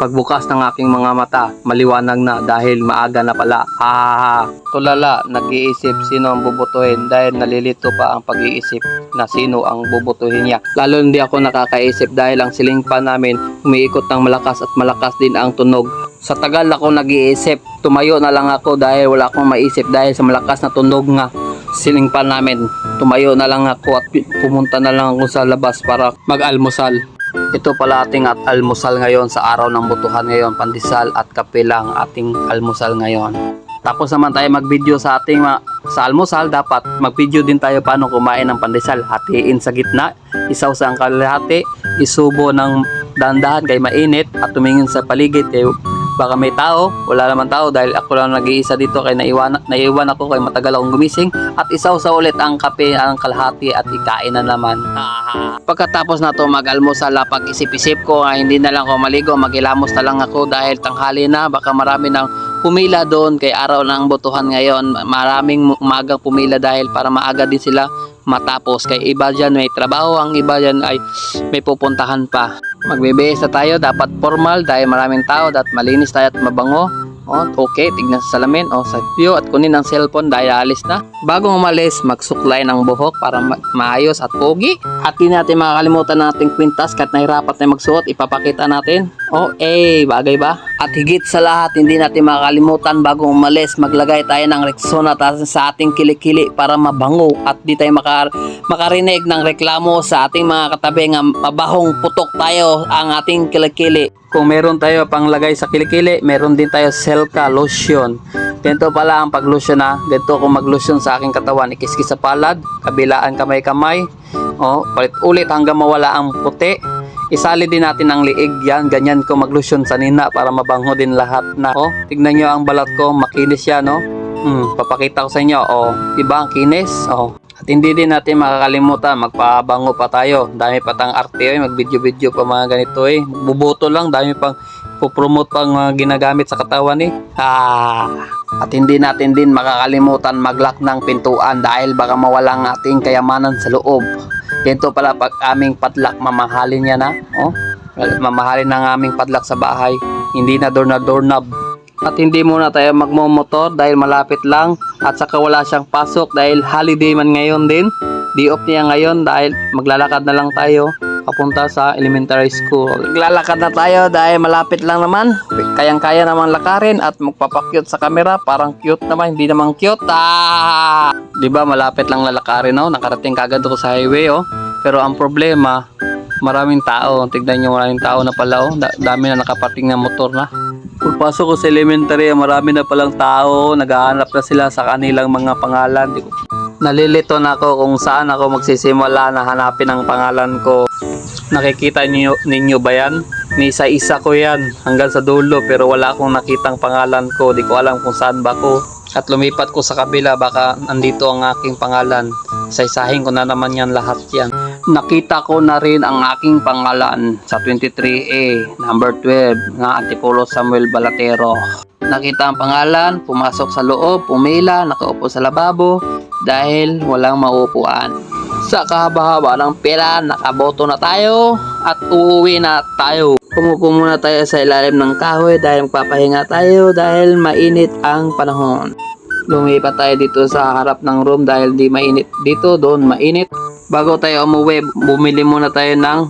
Pagbukas ng aking mga mata, maliwanag na dahil maaga na pala. Ha ha ha. Tulala, nag-iisip sino ang bubutuhin dahil nalilito pa ang pag-iisip na sino ang bubutuhin niya. Lalo hindi ako nakakaisip dahil ang siling pa namin umiikot ng malakas at malakas din ang tunog. Sa tagal ako nag-iisip, tumayo na lang ako dahil wala akong maisip dahil sa malakas na tunog nga siling pa namin. Tumayo na lang ako at pumunta na lang ako sa labas para mag-almusal. Ito pala ating at almusal ngayon sa araw ng butuhan ngayon, pandesal at kape lang ating almusal ngayon. Tapos naman tayo mag-video sa ating sa almusal, dapat mag-video din tayo paano kumain ng pandesal. Hatiin sa gitna, isaw sa ang kalahati, isubo ng dandahan kay mainit at tumingin sa paligid kay baka may tao, wala naman tao dahil ako lang nag-iisa dito kay naiwan, naiwan ako kay matagal akong gumising at isaw sa ulit ang kape ang kalahati at ikain na naman. Pagkatapos na to mag-almusal, pag isip-isip ko ay hindi na lang ako maligo, magilamos na lang ako dahil tanghali na, baka marami nang pumila doon kay araw ng butuhan ngayon. Maraming umagang pumila dahil para maaga din sila matapos. Kay iba dyan may trabaho, ang iba dyan ay may pupuntahan pa. Magbibihis na tayo, dapat formal dahil maraming tao, dapat malinis tayo at mabango. Okay, tignan sa salamin, oh, sa view at kunin ang cellphone dahil alis na. Bago umalis, magsuklay ng buhok para ma- maayos at pogi. At di natin makakalimutan nating kwintas kahit nahirapat na magsuot, ipapakita natin. Oh, eh, bagay ba? At higit sa lahat, hindi natin makakalimutan bago umalis, maglagay tayo ng Rexona sa ating kilikili para mabango at di tayo maka- makarinig ng reklamo sa ating mga katabi nga mabahong putok tayo ang ating kilikili. Kung meron tayo pang lagay sa kilikili, meron din tayo Selka lotion. Ganito pala ang paglotion na. Ganito kung maglotion sa aking katawan. Ikiskis sa palad, kabilaan kamay-kamay. Oh, palit ulit hanggang mawala ang puti. Isali din natin ang liig yan. Ganyan ko maglotion sa nina para mabango din lahat na. Oh, tignan nyo ang balat ko. Makinis yan, no? Hmm, papakita ko sa inyo. Oh, diba ang kinis? Oh. At hindi din natin makakalimutan, magpabango pa tayo. Dami pa tang arte, eh. mag-video-video pa mga ganito eh. Bubuto lang, dami pang pupromote pang mga ginagamit sa katawan eh. Ah. At hindi natin din makakalimutan maglock ng pintuan dahil baka mawala ang ating kayamanan sa loob. Ganito pala pag aming padlock, mamahalin niya na. Oh, mamahalin ng aming padlock sa bahay. Hindi na door na doorknob. At hindi muna tayo magmomotor dahil malapit lang at saka wala siyang pasok dahil holiday man ngayon din. Di off niya ngayon dahil maglalakad na lang tayo papunta sa elementary school. Maglalakad na tayo dahil malapit lang naman. Kayang-kaya naman lakarin at magpapakyut sa camera. Parang cute naman, hindi naman cute. Ah! Ba malapit lang lalakarin, no? Nakarating kagad ako sa highway, oh. Pero ang problema, maraming tao. Tignan nyo, maraming tao na pala, oh. Da- dami na nakapating na motor na. Pagpasok ko sa elementary, marami na palang tao. Naghahanap na sila sa kanilang mga pangalan. Nalilito na ako kung saan ako magsisimula na hanapin ang pangalan ko. Nakikita niyo, ninyo ba yan? Ni isa-isa ko yan hanggang sa dulo pero wala akong nakitang pangalan ko. Di ko alam kung saan ba ko. At lumipat ko sa kabila baka nandito ang aking pangalan. Saysahin ko na naman yan lahat yan. Nakita ko na rin ang aking pangalan sa 23A, number 12, na Antipolo Samuel Balatero. Nakita ang pangalan, pumasok sa loob, pumila, nakaupo sa lababo dahil walang maupuan. Sa kahaba-haba ng pera, nakaboto na tayo at uuwi na tayo. Pumupo muna tayo sa ilalim ng kahoy dahil magpapahinga tayo dahil mainit ang panahon. Lumipat tayo dito sa harap ng room dahil di mainit dito, doon mainit. Bago tayo umuwi, bumili muna tayo ng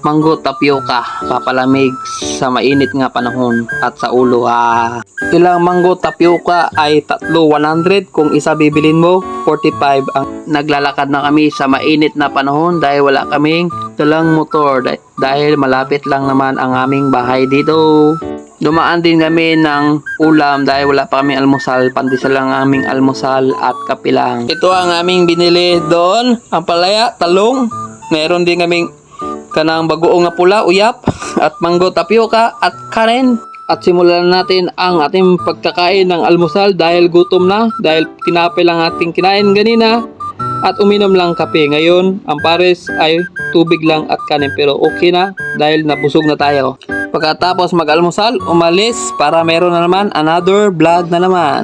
mango tapioca papalamig sa mainit nga panahon at sa ulo ah. Ilang mango tapioca ay tatlo 100 kung isa bibilin mo 45 ang naglalakad na kami sa mainit na panahon dahil wala kaming dalang motor dah- dahil malapit lang naman ang aming bahay dito. Dumaan din kami ng ulam dahil wala pa kami almusal. Pandesal lang ang aming almusal at kape lang. Ito ang aming binili doon. Ang palaya, talong. Meron din kaming kanang bagoong nga pula, uyap, at mango tapioca at kanin. At simulan natin ang ating pagkakain ng almusal dahil gutom na, dahil tinapay lang ating kinain ganina at uminom lang kape. Ngayon, ang pares ay tubig lang at kanin pero okay na dahil nabusog na tayo. Pagkatapos mag-almusal, umalis para meron na naman another vlog na naman.